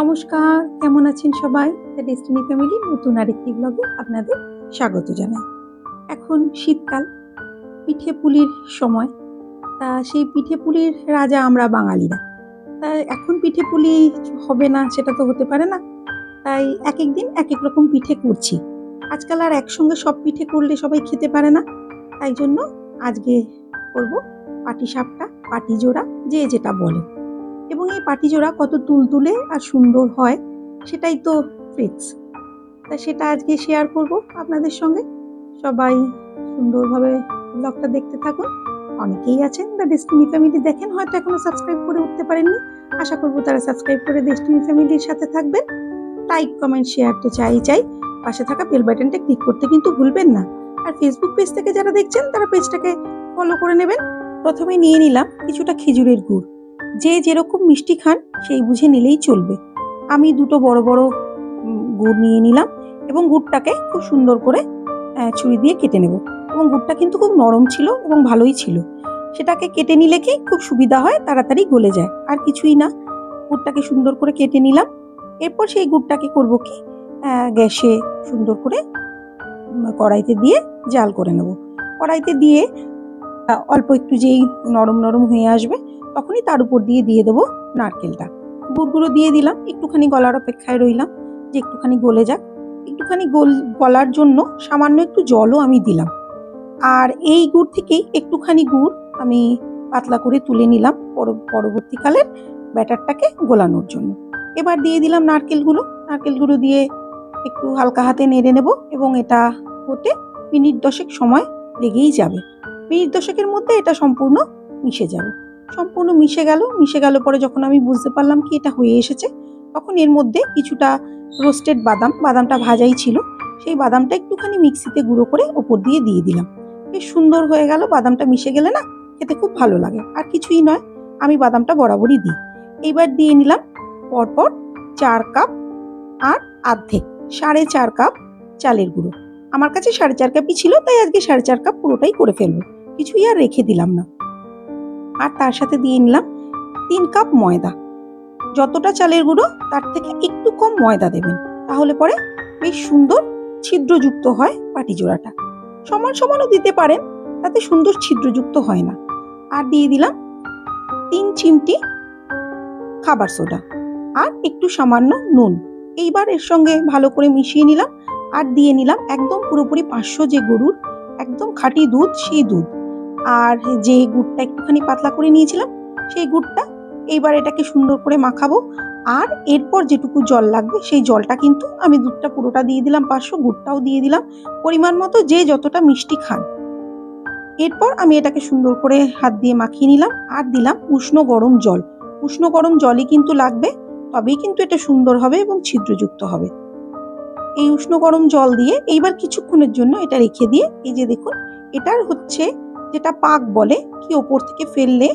নমস্কার, কেমন আছেন সবাই? ডেস্টিনি ফ্যামিলি নতুন আরেকটি ব্লগে আপনাদের স্বাগত জানাই। এখন শীতকাল, পিঠে পুলির সময়। তা সেই পিঠে পুলির রাজা আমরা বাঙালিরা তা এখন পিঠে পুলি হবে না সেটা তো হতে পারে না। তাই এক এক দিন এক এক রকম পিঠে করছি। আজকাল আর একসঙ্গে সব পিঠে করলে সবাই খেতে পারে না। তাই জন্য আজকে করব পাটি সাপটা পাটি জোড়া যে যেটা বলে। এবং এই পাটিজোড়া কত তুলতুলে আর সুন্দর হয়, সেটাই তো ট্রিক্স তা সেটা আজকে শেয়ার করব আপনাদের সঙ্গে। সবাই সুন্দরভাবে ব্লগটা দেখতে থাকুন। অনেকেই আছেন দ্য ডেস্টিনি ফ্যামিলি দেখেন, হয়তো এখনও সাবস্ক্রাইব করে উঠতে পারেননি। আশা করব তারা সাবস্ক্রাইব করে ডেস্টিনি ফ্যামিলির সাথে থাকবেন। লাইক কমেন্ট শেয়ার তো চাই চাই। পাশে থাকা বেল বাটনটা ক্লিক করতে কিন্তু ভুলবেন না। আর ফেসবুক পেজ থেকে যারা দেখছেন, তারা পেজটাকে ফলো করে নেবেন। প্রথমে নিয়ে নিলাম কিছুটা খেজুরের গুড়। যে যেরকম মিষ্টি খান, সেই বুঝে নিলেই চলবে। আমি দুটো বড় বড় গুড় নিয়ে নিলাম এবং গুড়টাকে খুব সুন্দর করে ছুরি দিয়ে কেটে নেব। এবং গুড়টা কিন্তু খুব নরম ছিল এবং ভালোই ছিল। সেটাকে কেটে নিলে কি খুব সুবিধা হয়, তাড়াতাড়ি গলে যায়। আর কিছুই না। গুড়টাকে সুন্দর করে কেটে নিলাম। এরপর সেই গুড়টাকে করব কি গ্যাসে সুন্দর করে কড়াইতে দিয়ে জাল করে নেব। কড়াইতে দিয়ে, অল্প একটু যেই নরম নরম হয়ে আসবে তখনই তার উপর দিয়ে দিয়ে দেবো নারকেলটা। গুড়গুলো দিয়ে দিলাম, একটুখানি গলার অপেক্ষায় রইলাম যে একটুখানি গলে যাক। একটুখানি গোল, গলার জন্য সামান্য একটু জলও আমি দিলাম। আর এই গুড় থেকেই একটুখানি গুড় আমি পাতলা করে তুলে নিলাম পর- পরবর্তীকালের ব্যাটারটাকে গোলানোর জন্য। এবার দিয়ে দিলাম নারকেলগুলো। নারকেলগুলো দিয়ে একটু হালকা হাতে নেড়ে নেব এবং এটা হতে মিনিট দশেক সময় লেগেই যাবে। মিনিট দশেকের মধ্যে এটা সম্পূর্ণ মিশে যাবে। সম্পূর্ণ মিশে গেল। মিশে গেল পরে যখন আমি বুঝতে পারলাম কি এটা হয়ে এসেছে, তখন এর মধ্যে কিছুটা রোস্টেড বাদাম, বাদামটা ভাজাই ছিল। সেই বাদামটা একটুখানি মিক্সিতে গুঁড়ো করে ওপর দিয়ে দিয়ে দিলাম। বেশ সুন্দর হয়ে গেল, বাদামটা মিশে গেলে না খেতে খুব ভালো লাগে। আর কিছুই নয়, আমি বাদামটা বরাবরই দিই। এইবার দিয়ে নিলাম পরপর চার কাপ আর আর্ধেক সাড়ে চার কাপ চালের গুঁড়ো। আমার কাছে সাড়ে চার কাপই ছিল, তাই আজকে সাড়ে চার কাপ পুরোটাই করে ফেলব। কিছুই আর রেখে দিলাম না। আর তার সাথে দিয়ে নিলাম তিন কাপ ময়দা। যতটা চালের গুঁড়ো, তার থেকে একটু কম ময়দা দেবেন। তাহলে পরে বেশ সুন্দর ছিদ্রযুক্ত হয় পাটি জোড়াটা সমান সমানও দিতে পারেন, তাতে সুন্দর ছিদ্রযুক্ত হয় না। আর দিয়ে দিলাম তিন চিমটি খাবার সোডা আর একটু সামান্য নুন। এইবার এর সঙ্গে ভালো করে মিশিয়ে নিলাম আর দিয়ে নিলাম একদম পুরোপুরি পাঁচশো যে গরুর একদম খাঁটি দুধ, সেই দুধ। আর যে গুড়টা একটুখানি পাতলা করে নিয়েছিলাম, সেই গুড়টা এইবার এটাকে সুন্দর করে মাখাবো। আর এরপর যেটুকু জল লাগবে, সেই জলটা কিন্তু আমি দুধটা পুরোটা দিয়ে দিলাম, পাঁচশো গুড়টাও দিয়ে দিলাম, পরিমাণ মতো যে যতটা মিষ্টি খান। এরপর আমি এটাকে সুন্দর করে হাত দিয়ে মাখিয়ে নিলাম আর দিলাম উষ্ণ গরম জল। উষ্ণ গরম জলই কিন্তু লাগবে, তবেই কিন্তু এটা সুন্দর হবে এবং ছিদ্রযুক্ত হবে। এই উষ্ণ গরম জল দিয়ে এইবার কিছুক্ষণের জন্য এটা রেখে দিয়ে, এই যে দেখুন, এটার হচ্ছে যেটা পাক বলে, কি ওপর থেকে ফেললে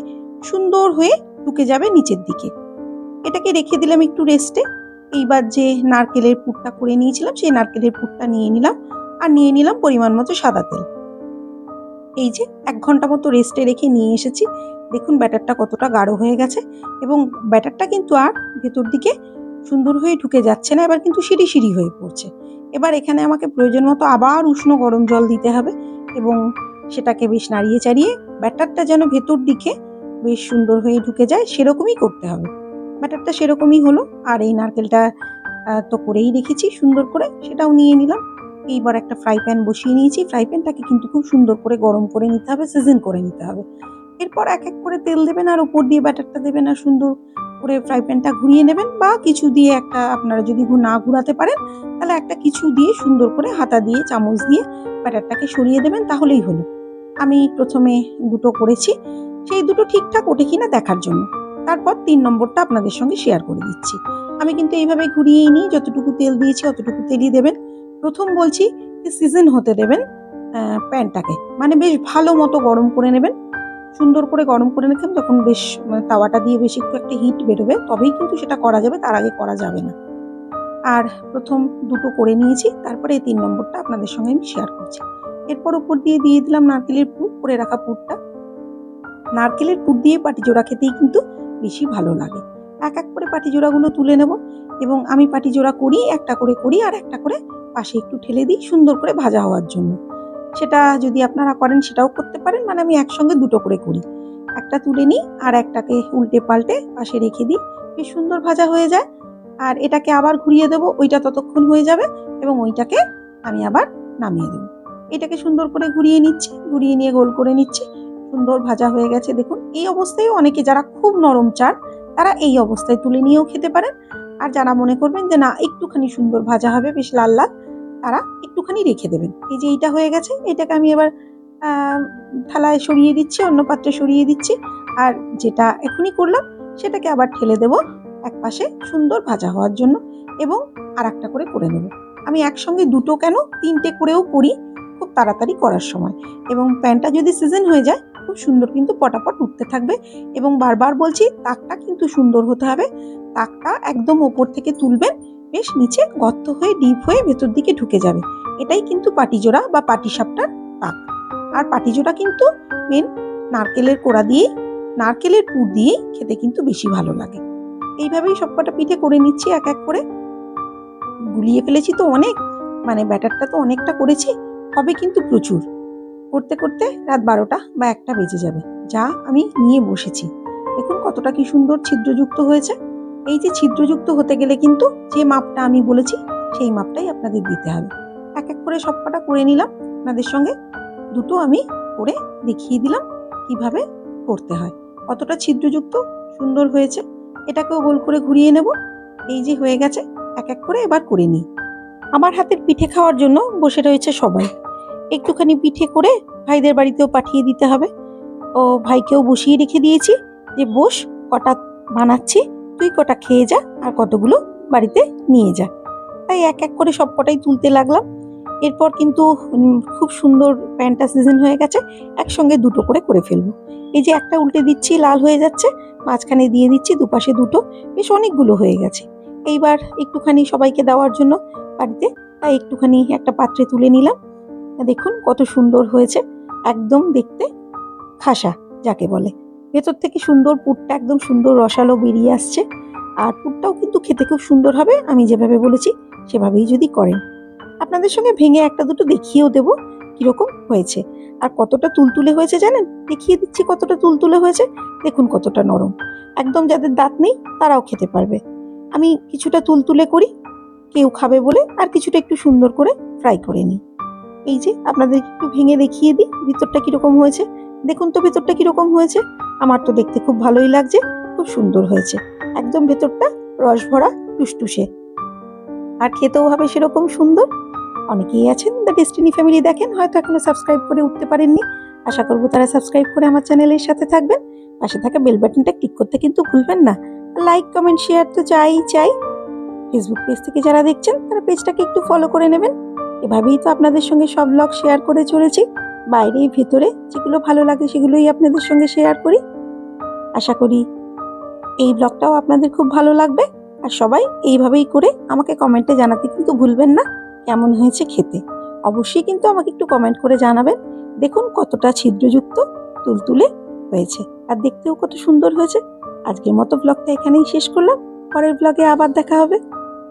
সুন্দর হয়ে ঢুকে যাবে নিচের দিকে। এটাকে রেখে দিলাম একটু রেস্টে এইবার যে নারকেলের পুরটা করে নিয়েছিলাম, সেই নারকেলের পুরটা নিয়ে নিলাম আর নিয়ে নিলাম পরিমাণ মতো সাদা তেল। এই যে এক ঘণ্টা মতো রেস্টে রেখে নিয়ে এসেছি। দেখুন ব্যাটারটা কতটা গাঢ় হয়ে গেছে এবং ব্যাটারটা কিন্তু আর ভেতর দিকে সুন্দর হয়ে ঢুকে যাচ্ছে না, এবার কিন্তু সিঁড়ি সিঁড়ি হয়ে পড়ছে। এবার এখানে আমাকে প্রয়োজন মতো আবার উষ্ণ গরম জল দিতে হবে এবং সেটাকে বেশ নাড়িয়ে চাড়িয়ে ব্যাটারটা যেন ভেতর দিকে বেশ সুন্দর হয়ে ঢুকে যায়, সেরকমই করতে হবে। ব্যাটারটা সেরকমই হলো, আর এই নারকেলটা তো করেই রেখেছি সুন্দর করে, সেটাও নিয়ে নিলাম। এইবার একটা ফ্রাই প্যান বসিয়ে নিয়েছি। ফ্রাই প্যানটাকে কিন্তু খুব সুন্দর করে গরম করে নিতে হবে সিজন করে নিতে হবে। এরপর এক এক করে তেল দেবেন, আর উপর দিয়ে ব্যাটারটা দেবেন, আর সুন্দর করে ফ্রাই প্যানটা ঘুরিয়ে নেবেন, বা কিছু দিয়ে একটা, আপনারা যদি না ঘুরাতে পারেন, তাহলে একটা কিছু দিয়ে সুন্দর করে হাতা দিয়ে, চামচ দিয়ে ব্যাটারটাকে সরিয়ে দেবেন, তাহলেই হলো। আমি প্রথমে দুটো করেছি। সেই দুটো ঠিকঠাক ওঠে কিনা দেখার জন্য। তারপর তিন নম্বরটা আপনাদের সঙ্গে শেয়ার করে দিচ্ছি। আমি কিন্তু এইভাবে ঘুরিয়েই নিই, যতটুকু তেল দিয়েছি অতটুকু তেলই দেবেন। প্রথম বলছি যে সিজন হতে দেবেন প্যানটাকে। মানে বেশ ভালো মতো গরম করে নেবেন। সুন্দর করে গরম করে নেবেন যখন বেশ মানে তাওয়াটা দিয়ে বেশ একটু একটা হিট বেরোবে। তবেই কিন্তু সেটা করা যাবে, তার আগে করা যাবে না। আর প্রথম দুটো করে নিয়েছি, তারপরে এই তিন নম্বরটা আপনাদের সঙ্গে আমি শেয়ার করছি। এরপর উপর দিয়ে দিয়ে দিলাম নারকেলের পুর, করে রাখা পুরটা। নারকেলের পুর দিয়ে পাটি জোড়া খেতেই কিন্তু বেশি ভালো লাগে। এক এক করে পাটি জোড়াগুলো তুলে নেব এবং আমি পাটি জোড়া করি, একটা করে করি আর একটা করে পাশে একটু ঠেলে দিই সুন্দর করে ভাজা হওয়ার জন্য। সেটা যদি আপনারা করেন সেটাও করতে পারেন মানে আমি একসঙ্গে দুটো করে করি। একটা তুলে নিই আর একটাকে উল্টে পাল্টে পাশে রেখে দিই, বেশ সুন্দর ভাজা হয়ে যায়। আর এটাকে আবার ঘুরিয়ে দেবো, ওইটা ততক্ষণ হয়ে যাবে এবং ওইটাকে আমি আবার নামিয়ে দেবো। এটাকে সুন্দর করে ঘুরিয়ে নিচ্ছি, ঘুরিয়ে নিয়ে গোল করে নিচ্ছি। সুন্দর ভাজা হয়ে গেছে, দেখুন। এই অবস্থায় অনেকে যারা খুব নরম চান তারা এই অবস্থায় তুলে নিয়েও খেতে পারেন। আর যারা মনে করবেন যে, না, একটুখানি সুন্দর ভাজা হবে, বেশ লাল লাল, তারা একটুখানি রেখে দেবেন। এই যে এইটা হয়ে গেছে, এটাকে আমি এবার থালায় সরিয়ে দিচ্ছি, অন্য পাত্রে সরিয়ে দিচ্ছি। আর যেটা এখনই করলাম, সেটাকে আবার ঠেলে দেব এক পাশে সুন্দর ভাজা হওয়ার জন্য এবং আর করে করে নেব। আমি একসঙ্গে দুটো কেন, তিনটে করেও করি তাড়াতাড়ি করার সময়। এবং প্যানটা যদি সিজন হয়ে যায়, খুব সুন্দর কিন্তু পটাপট উঠতে থাকবে। এবং বারবার বলছি, তাকটা কিন্তু সুন্দর হতে হবে। তাকটা একদম ওপর থেকে তুলবেন, বেশ নিচে গর্ত হয়ে, ডিপ হয়ে ভেতর দিকে ঢুকে যাবে। এটাই কিন্তু পাটিজোড়া বা পাটিসাপটার তাক। আর পাটিজোড়া কিন্তু মেন নারকেলের কোড়া দিয়েই, নারকেলের পুর দিয়েই খেতে কিন্তু বেশি ভালো লাগে। এইভাবেই সবকটা পিঠে করে নিচ্ছি এক এক করে। গুলিয়ে ফেলেছি তো অনেক মানে ব্যাটারটা তো অনেকটা করেছি। হবে কিন্তু প্রচুর। করতে করতে রাত বারোটা বা একটা বেজে যাবে। যা আমি নিয়ে বসেছি। দেখুন কতটা কি সুন্দর ছিদ্রযুক্ত হয়েছে। এই যে ছিদ্রযুক্ত হতে গেলে কিন্তু যে মাপটা আমি বলেছি, সেই মাপটাই আপনাদের দিতে হবে। এক এক করে সবকটা করে নিলাম। আপনাদের সঙ্গে দুটো আমি করে দেখিয়ে দিলাম কীভাবে করতে হয়। কতটা ছিদ্রযুক্ত, সুন্দর হয়েছে, এটাকেও গোল করে ঘুরিয়ে নেব। এই যে হয়ে গেছে, এক এক করে এবার করে নিই। আমার হাতের পিঠে খাওয়ার জন্য বসে রয়েছে সবাই। একটুখানি পিঠে করে ভাইদের বাড়িতেও পাঠিয়ে দিতে হবে। ও ভাইকেও বসিয়ে রেখে দিয়েছি যে, বস, কটা বানাচ্ছি, তুই কটা খেয়ে যা আর কতগুলো বাড়িতে নিয়ে যা। তাই এক এক করে সব কটাই তুলতে লাগলাম। এরপর কিন্তু খুব সুন্দর প্যান্টটা সিজন হয়ে গেছে, একসঙ্গে দুটো করে করে ফেলব। এই যে একটা উল্টে দিচ্ছি, লাল হয়ে যাচ্ছে, মাঝখানে দিয়ে দিচ্ছি, দুপাশে দুটো, বেশ অনেকগুলো হয়ে গেছে। এইবার একটুখানি সবাইকে দেওয়ার জন্য বাড়িতে, তাই একটুখানি একটা পাত্রে তুলে নিলাম। দেখুন কত সুন্দর হয়েছে। একদম দেখতে খাসা, যাকে বলে। ভেতর থেকে সুন্দর পুরটা একদম সুন্দর রসালো বেরিয়ে আসছে। আর পুরটাও কিন্তু খেতে খুব সুন্দর হবে, আমি যেভাবে বলেছি সেভাবেই যদি করেন। আপনাদের সঙ্গে ভেঙে একটা দুটো দেখিয়েও দেবো কীরকম হয়েছে। আর কতটা তুলতুলে হয়েছে জানেন? দেখিয়ে দিচ্ছি কতটা তুলতুলে হয়েছে। দেখুন কতটা নরম। একদম যাদের দাঁত নেই, তারাও খেতে পারবে। আমি কিছুটা তুলতুলে করি, কেউ খাবে বলে, আর কিছুটা একটু সুন্দর করে ফ্রাই করে নিই। এই যে আপনাদের একটু ভেঙে দেখিয়ে দিই, ভিতরটা কীরকম হয়েছে। দেখুন তো ভেতরটা কীরকম হয়েছে। আমার তো দেখতে খুব ভালোই লাগছে, খুব সুন্দর হয়েছে। একদম ভেতরটা রস ভরা টুসটুসে। আর খেতেও হবে সেরকম সুন্দর। অনেকেই আছেন দ্য ডেস্টিনি ফ্যামিলি দেখেন, হয়তো এখনও সাবস্ক্রাইব করে উঠতে পারেননি। আশা করব তারা সাবস্ক্রাইব করে আমার চ্যানেলের সাথে থাকবেন। পাশে থাকা বেল বাটনটা ক্লিক করতে কিন্তু ভুলবেন না। লাইক কমেন্ট শেয়ার তো চাই চাই। ফেসবুক পেজ থেকে যারা দেখছেন, তারা পেজটাকে একটু ফলো করে নেবেন। এভাবেই তো আপনাদের সঙ্গে সব ব্লগ শেয়ার করে চলেছি। বাইরে, ভেতরে যেগুলো ভালো লাগে সেগুলোই আপনাদের সঙ্গে শেয়ার করি। আশা করি এই ব্লগটাও আপনাদের খুব ভালো লাগবে। আর সবাই এইভাবেই করে আমাকে কমেন্টে জানাতে কিন্তু ভুলবেন না, কেমন হয়েছে খেতে। অবশ্যই কিন্তু আমাকে একটু কমেন্ট করে জানাবেন। দেখুন কতটা ছিদ্রযুক্ত, তুলতুলে হয়েছে। আর দেখতেও কত সুন্দর হয়েছে। আজকের মতো ব্লগটা এখানেই শেষ করলাম। পরের ব্লগে আবার দেখা হবে।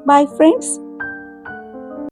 By friends